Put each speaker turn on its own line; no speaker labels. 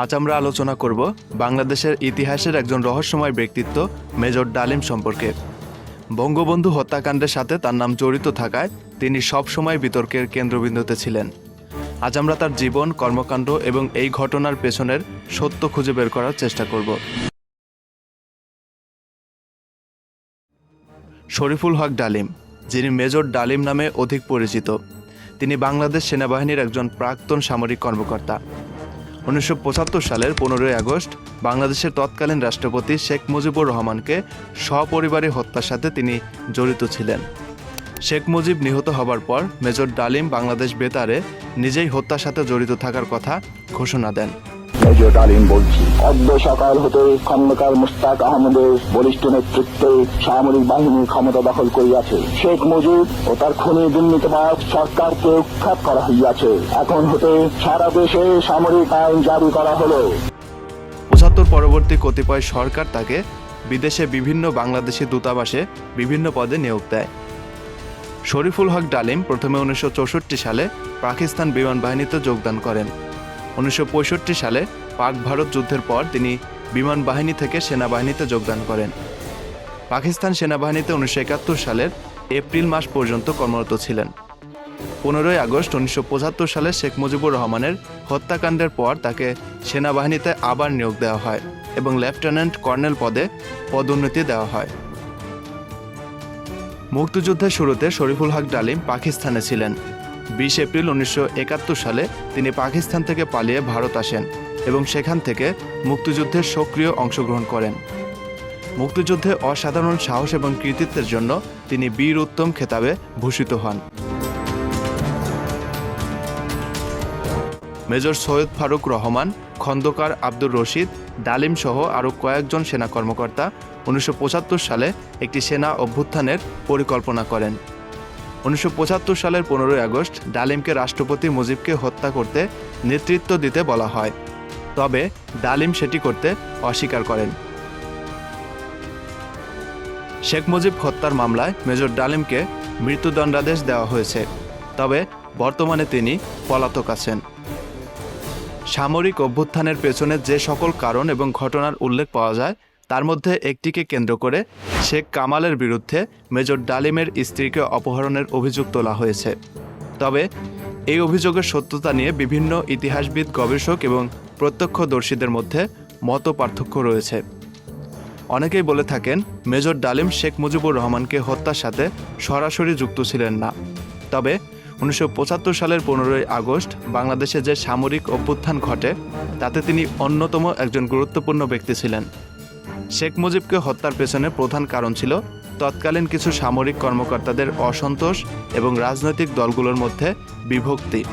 আজ আমরা আলোচনা করব বাংলাদেশের ইতিহাসের একজন রহস্যময় ব্যক্তিত্ব, মেজর ডালিম সম্পর্কে। বঙ্গবন্ধু হত্যাকাণ্ডের সাথে তার নাম জড়িত থাকায় তিনি সবসময় বিতর্কের কেন্দ্রবিন্দুতে ছিলেন। আজ আমরা তার জীবন, কর্মকাণ্ড এবং এই ঘটনার পেছনের সত্য খুঁজে বের করার চেষ্টা করব। শরীফুল হক ডালিম, যিনি মেজর ডালিম নামে অধিক পরিচিত, তিনি বাংলাদেশ সেনাবাহিনীর একজন প্রাক্তন সামরিক কর্মকর্তা। উনিশশো পঁচাত্তর সালের পনেরোই আগস্ট বাংলাদেশের তৎকালীন রাষ্ট্রপতি শেখ মুজিবুর রহমানকে সপরিবারে হত্যার সাথে তিনি জড়িত ছিলেন। শেখ মুজিব নিহত হবার পর মেজর ডালিম বাংলাদেশ বেতারে নিজেই হত্যার সাথে জড়িত থাকার কথা ঘোষণা দেন।
মেজর ডালিম বলছি। অদ্য সকাল হতে খন্দকার মুস্তাক আহমদের বলিষ্ঠ নেতৃত্বে সামরিক বাহিনী ক্ষমতা দখল করিয়াছে। শেখ মুজিব ও তার খুনি দুর্নীতিবাদ সরকারকে উৎখাত করা হইয়াছে। এখন হতে সারা দেশে সামরিক আইন জারি করা হলো।
পঁচাত্তর পরবর্তী কতিপয় সরকার তাকে বিদেশে বিভিন্ন বাংলাদেশি দূতাবাসে বিভিন্ন পদে নিয়োগ দেয়। শরীফুল হক ডালিম প্রথমে উনিশশো চৌষট্টি সালে পাকিস্তান বিমান বাহিনীতে যোগদান করেন। উনিশশো পঁয়ষট্টি সালে পাক ভারত যুদ্ধের পর তিনি বিমান বাহিনী থেকে সেনাবাহিনীতে যোগদান করেন। পাকিস্তান সেনাবাহিনীতে উনিশশো একাত্তর সালের এপ্রিল মাস পর্যন্ত কর্মরত ছিলেন। পনেরোই আগস্ট উনিশশো পঁচাত্তর সালে শেখ মুজিবুর রহমানের হত্যাকাণ্ডের পর তাকে সেনাবাহিনীতে আবার নিয়োগ দেওয়া হয় এবং লেফটেন্যান্ট কর্নেল পদে পদোন্নতি দেওয়া হয়। মুক্তিযুদ্ধের শুরুতে শরীফুল হক ডালিম পাকিস্তানে ছিলেন। বিশ এপ্রিল উনিশশো একাত্তর সালে তিনি পাকিস্তান থেকে পালিয়ে ভারত আসেন। এবং সেখান থেকে মুক্তিযুদ্ধের সক্রিয় অংশগ্রহণ করেন। মুক্তিযুদ্ধে অসাধারণ সাহস এবং কৃতিত্বের জন্য তিনি বীর উত্তম খেতাবে ভূষিত হন। মেজর সৈয়দ ফারুক রহমান, খন্দকার আব্দুর রশিদ, ডালিম সহ আরও কয়েকজন সেনা কর্মকর্তা উনিশশো পঁচাত্তর সালে একটি সেনা অভ্যুত্থানের পরিকল্পনা করেন। উনিশশো পঁচাত্তর সালের পনেরোই আগস্ট ডালিমকে রাষ্ট্রপতি মুজিবকে হত্যা করতে নেতৃত্ব দিতে বলা হয়। তবে ডালিম সেটি করতে অস্বীকার করেন। শেখ মুজিব হত্যার মামলায় মেজর ডালিমকে মৃত্যুদণ্ডাদেশ দেওয়া হয়েছে, তবে বর্তমানে তিনি পলাতক আছেন। সামরিক অভ্যুত্থানের পেছনে যে সকল কারণ এবং ঘটনার উল্লেখ পাওয়া যায়, তার মধ্যে একটিকে কেন্দ্র করে শেখ কামালের বিরুদ্ধে মেজর ডালিমের স্ত্রীকে অপহরণের অভিযোগ তোলা হয়েছে। তবে এই অভিযোগের সত্যতা নিয়ে বিভিন্ন ইতিহাসবিদ, গবেষক এবং প্রত্যক্ষদর্শীদের মধ্যে মত পার্থক্য রয়েছে। অনেকেই বলে থাকেন, মেজর ডালিম শেখ মুজিবুর রহমানকে হত্যার সাথে সরাসরি যুক্ত ছিলেন না। তবে উনিশশো পঁচাত্তর সালের পনেরোই আগস্ট বাংলাদেশে যে সামরিক অভ্যুত্থান ঘটে, তাতে তিনি অন্যতম একজন গুরুত্বপূর্ণ ব্যক্তি ছিলেন। শেখ মুজিবকে হত্যার পেছনে প্রধান কারণ ছিল তৎকালীন কিছু সামরিক কর্মকর্তাদের অসন্তোষ এবং রাজনৈতিক দলগুলোর মধ্যে বিভক্তি।